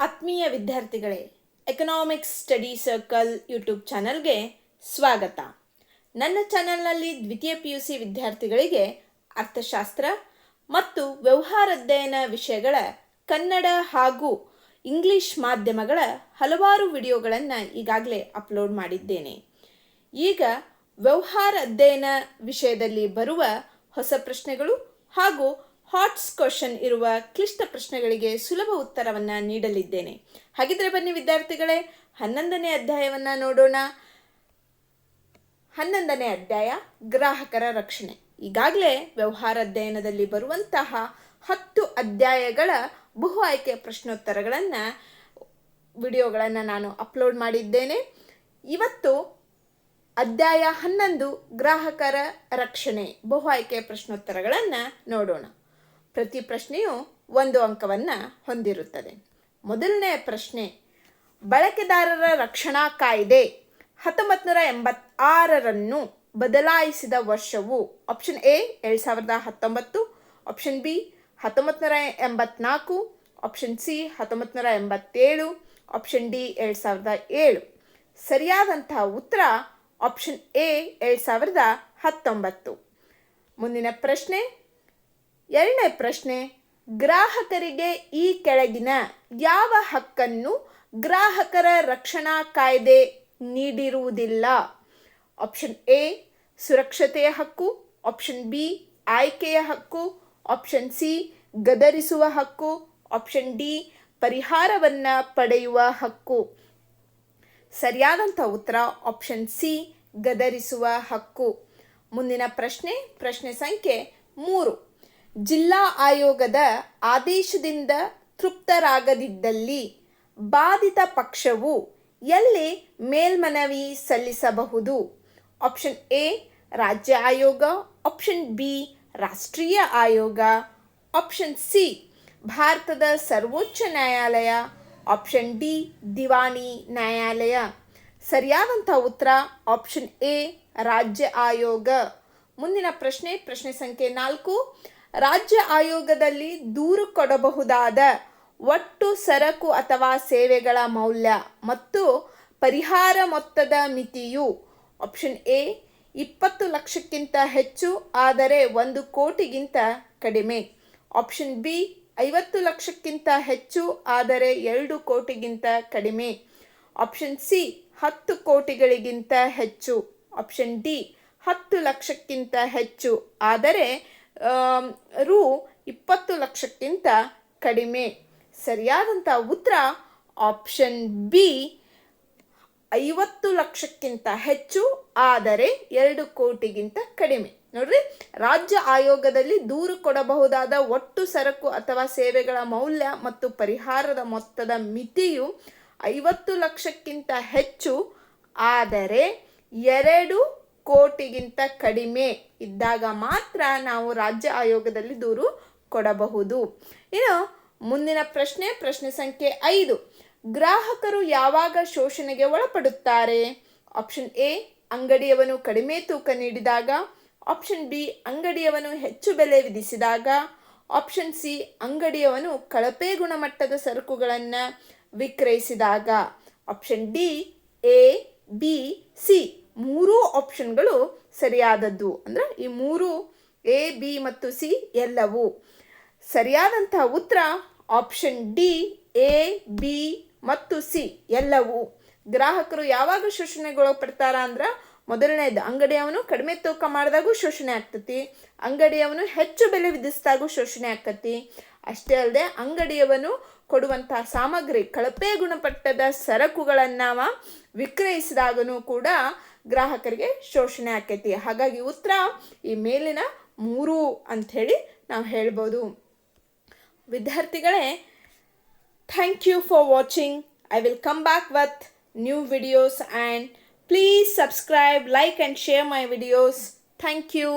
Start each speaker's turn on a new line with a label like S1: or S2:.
S1: ಆತ್ಮೀಯ ವಿದ್ಯಾರ್ಥಿಗಳೇ economics study circle YouTube ಚಾನಲ್ಗೆ ಸ್ವಾಗತ. ನನ್ನ ಚಾನಲ್ನಲ್ಲಿ ದ್ವಿತೀಯ ಪಿ ಯು ಸಿ ವಿದ್ಯಾರ್ಥಿಗಳಿಗೆ ಅರ್ಥಶಾಸ್ತ್ರ ಮತ್ತು ವ್ಯವಹಾರ ಅಧ್ಯಯನ ವಿಷಯಗಳ ಕನ್ನಡ ಹಾಗೂ ಇಂಗ್ಲಿಷ್ ಮಾಧ್ಯಮಗಳ ಹಲವಾರು ವಿಡಿಯೋಗಳನ್ನು ಈಗಾಗಲೇ ಅಪ್ಲೋಡ್ ಮಾಡಿದ್ದೇನೆ. ಈಗ ವ್ಯವಹಾರ ಅಧ್ಯಯನ ವಿಷಯದಲ್ಲಿ ಬರುವ ಹೊಸ ಪ್ರಶ್ನೆಗಳು ಹಾಗೂ ಹಾಟ್ಸ್ ಕ್ವಶನ್ ಇರುವ ಕ್ಲಿಷ್ಟ ಪ್ರಶ್ನೆಗಳಿಗೆ ಸುಲಭ ಉತ್ತರವನ್ನು ನೀಡಲಿದ್ದೇನೆ. ಹಾಗಿದ್ರೆ ಬನ್ನಿ ವಿದ್ಯಾರ್ಥಿಗಳೇ, ಹನ್ನೊಂದನೇ ಅಧ್ಯಾಯವನ್ನು ನೋಡೋಣ. ಹನ್ನೊಂದನೇ ಅಧ್ಯಾಯ, ಗ್ರಾಹಕರ ರಕ್ಷಣೆ. ಈಗಾಗಲೇ ವ್ಯವಹಾರ ಅಧ್ಯಯನದಲ್ಲಿ ಬರುವಂತಹ ಹತ್ತು ಅಧ್ಯಾಯಗಳ ಬಹು ಆಯ್ಕೆ ಪ್ರಶ್ನೋತ್ತರಗಳನ್ನು, ವಿಡಿಯೋಗಳನ್ನು ನಾನು ಅಪ್ಲೋಡ್ ಮಾಡಿದ್ದೇನೆ. ಇವತ್ತು ಅಧ್ಯಾಯ ಹನ್ನೊಂದು, ಗ್ರಾಹಕರ ರಕ್ಷಣೆ. ಬಹು ಆಯ್ಕೆ ಪ್ರಶ್ನೋತ್ತರಗಳನ್ನು ನೋಡೋಣ. ಪ್ರತಿ ಪ್ರಶ್ನೆಯು ಒಂದು ಅಂಕವನ್ನು ಹೊಂದಿರುತ್ತದೆ. ಮೊದಲನೆಯ ಪ್ರಶ್ನೆ, ಬಳಕೆದಾರರ ರಕ್ಷಣಾ ಕಾಯ್ದೆ ಹತ್ತೊಂಬತ್ತು ನೂರ ಎಂಬತ್ತಾರರನ್ನು ಬದಲಾಯಿಸಿದ ವರ್ಷವು ಆಪ್ಷನ್ ಎ ಎರಡು ಸಾವಿರದ ಹತ್ತೊಂಬತ್ತು ಆಪ್ಷನ್ ಬಿ ಹತ್ತೊಂಬತ್ತು ನೂರ ಎಂಬತ್ನಾಲ್ಕು ಆಪ್ಷನ್ ಸಿ ಹತ್ತೊಂಬತ್ತು ನೂರ ಎಂಬತ್ತೇಳು ಆಪ್ಷನ್ ಡಿ ಎರಡು ಸಾವಿರದ ಏಳು. ಸರಿಯಾದಂತಹ ಉತ್ತರ ಆಪ್ಷನ್ ಎ ಎರಡು ಸಾವಿರದ ಹತ್ತೊಂಬತ್ತು. ಮುಂದಿನ ಪ್ರಶ್ನೆ ಎರಡನೇ ಪ್ರಶ್ನೆ, ಗ್ರಾಹಕರಿಗೆ ಈ ಕೆಳಗಿನ ಯಾವ ಹಕ್ಕನ್ನು ಗ್ರಾಹಕರ ರಕ್ಷಣಾ ಕಾಯ್ದೆ ನೀಡಿರುವುದಿಲ್ಲ? ಆಪ್ಷನ್ ಎ, ಸುರಕ್ಷತೆಯ ಹಕ್ಕು. ಆಪ್ಷನ್ ಬಿ, ಆಯ್ಕೆಯ ಹಕ್ಕು. ಆಪ್ಷನ್ ಸಿ, ಗದರಿಸುವ ಹಕ್ಕು. ಆಪ್ಷನ್ ಡಿ, ಪರಿಹಾರವನ್ನು ಪಡೆಯುವ ಹಕ್ಕು. ಸರಿಯಾದಂಥ ಉತ್ತರ ಆಪ್ಷನ್ ಸಿ, ಗದರಿಸುವ ಹಕ್ಕು. ಮುಂದಿನ ಪ್ರಶ್ನೆ ಪ್ರಶ್ನೆ ಸಂಖ್ಯೆ ಮೂರು. ಜಿಲ್ಲಾ ಆಯೋಗದ ಆದೇಶದಿಂದ ತೃಪ್ತರಾಗದಿದ್ದಲ್ಲಿ ಬಾಧಿತ ಪಕ್ಷವು ಎಲ್ಲಿ ಮೇಲ್ಮನವಿ ಸಲ್ಲಿಸಬಹುದು? ಆಪ್ಷನ್ ಎ ರಾಜ್ಯ ಆಯೋಗ. ಆಪ್ಷನ್ ಬಿ ರಾಷ್ಟ್ರೀಯ ಆಯೋಗ. ಆಪ್ಷನ್ ಸಿ ಭಾರತದ ಸರ್ವೋಚ್ಚ ನ್ಯಾಯಾಲಯ. ಆಪ್ಷನ್ ಡಿ ದಿವಾನಿ ನ್ಯಾಯಾಲಯ. ಸರಿಯಾದಂಥ ಉತ್ತರ ಆಪ್ಷನ್ ಎ ರಾಜ್ಯ ಆಯೋಗ. ಮುಂದಿನ ಪ್ರಶ್ನೆ ಪ್ರಶ್ನೆ ಸಂಖ್ಯೆ ನಾಲ್ಕು. ರಾಜ್ಯ ಆಯೋಗದಲ್ಲಿ ದೂರು ಕೊಡಬಹುದಾದ ಒಟ್ಟು ಸರಕು ಅಥವಾ ಸೇವೆಗಳ ಮೌಲ್ಯ ಮತ್ತು ಪರಿಹಾರ ಮೊತ್ತದ ಮಿತಿಯು ಆಪ್ಷನ್ ಎ ಇಪ್ಪತ್ತು ಲಕ್ಷಕ್ಕಿಂತ ಹೆಚ್ಚು ಆದರೆ ಒಂದು ಕೋಟಿಗಿಂತ ಕಡಿಮೆ. ಆಪ್ಷನ್ ಬಿ ಐವತ್ತು ಲಕ್ಷಕ್ಕಿಂತ ಹೆಚ್ಚು ಆದರೆ ಎರಡು ಕೋಟಿಗಿಂತ ಕಡಿಮೆ. ಆಪ್ಷನ್ ಸಿ ಹತ್ತು ಕೋಟಿಗಳಿಗಿಂತ ಹೆಚ್ಚು. ಆಪ್ಷನ್ ಡಿ ಹತ್ತು ಲಕ್ಷಕ್ಕಿಂತ ಹೆಚ್ಚು ಆದರೆ ರು ಇಪ್ಪತ್ತು ಲಕ್ಷಕ್ಕಿಂತ ಕಡಿಮೆ. ಸರಿಯಾದಂಥ ಉತ್ತರ ಆಪ್ಷನ್ ಬಿ, ಐವತ್ತು ಲಕ್ಷಕ್ಕಿಂತ ಹೆಚ್ಚು, ಆದರೆ ಎರಡು ಕೋಟಿಗಿಂತ ಕಡಿಮೆ. ನೋಡ್ರಿ, ರಾಜ್ಯ ಆಯೋಗದಲ್ಲಿ ದೂರು ಕೊಡಬಹುದಾದ ಒಟ್ಟು ಸರಕು ಅಥವಾ ಸೇವೆಗಳ ಮೌಲ್ಯ ಮತ್ತು ಪರಿಹಾರದ ಮೊತ್ತದ ಮಿತಿಯು ಐವತ್ತು ಲಕ್ಷಕ್ಕಿಂತ ಹೆಚ್ಚು, ಆದರೆ ಎರಡು ಕೋಟಿಗಿಂತ ಕಡಿಮೆ ಇದ್ದಾಗ ಮಾತ್ರ ನಾವು ರಾಜ್ಯ ಆಯೋಗದಲ್ಲಿ ದೂರು ಕೊಡಬಹುದು. ಇನ್ನು ಮುಂದಿನ ಪ್ರಶ್ನೆ ಪ್ರಶ್ನೆ ಸಂಖ್ಯೆ ಐದು. ಗ್ರಾಹಕರು ಯಾವಾಗ ಶೋಷಣೆಗೆ ಒಳಪಡುತ್ತಾರೆ? ಆಪ್ಷನ್ ಎ, ಅಂಗಡಿಯವನು ಕಡಿಮೆ ತೂಕ ನೀಡಿದಾಗ. ಆಪ್ಷನ್ ಬಿ, ಅಂಗಡಿಯವನು ಹೆಚ್ಚು ಬೆಲೆ ವಿಧಿಸಿದಾಗ. ಆಪ್ಷನ್ ಸಿ, ಅಂಗಡಿಯವನು ಕಳಪೆ ಗುಣಮಟ್ಟದ ಸರಕುಗಳನ್ನು ವಿಕ್ರಯಿಸಿದಾಗ. Option D, A, B, C. ಮೂರೂ ಆಪ್ಷನ್ಗಳು ಸರಿಯಾದದ್ದು. ಅಂದರೆ ಈ ಮೂರು ಎ ಬಿ ಮತ್ತು ಸಿ ಎಲ್ಲವೂ. ಸರಿಯಾದಂತಹ ಉತ್ತರ ಆಪ್ಷನ್ ಡಿ ಎ ಬಿ ಮತ್ತು ಸಿ ಎಲ್ಲವೂ. ಗ್ರಾಹಕರು ಯಾವಾಗ ಶೋಷಣೆಗೊಳಪಡ್ತಾರ ಅಂದ್ರೆ ಮೊದಲನೇದು, ಅಂಗಡಿಯವನು ಕಡಿಮೆ ತೂಕ ಮಾಡಿದಾಗೂ ಶೋಷಣೆ ಆಗ್ತತಿ. ಅಂಗಡಿಯವನು ಹೆಚ್ಚು ಬೆಲೆ ವಿಧಿಸಿದಾಗೂ ಶೋಷಣೆ ಆಗ್ತತಿ. ಅಷ್ಟೇ ಅಲ್ಲದೆ ಅಂಗಡಿಯವನು ಕೊಡುವಂತಹ ಸಾಮಗ್ರಿ, ಕಳಪೆ ಗುಣಮಟ್ಟದ ಸರಕುಗಳನ್ನು ವಿಕ್ರಯಿಸಿದಾಗನೂ ಕೂಡ ಗ್ರಾಹಕರಿಗೆ ಶೋಷಣೆ ಆಕೈತಿ. ಹಾಗಾಗಿ ಉತ್ತರ ಈ ಮೇಲಿನ ಮೂರು ಅಂತ ಹೇಳಿ ನಾವು ಹೇಳ್ಬೋದು. ವಿದ್ಯಾರ್ಥಿಗಳೇ thank you for watching I will come back with new videos and please subscribe like and share my videos thank you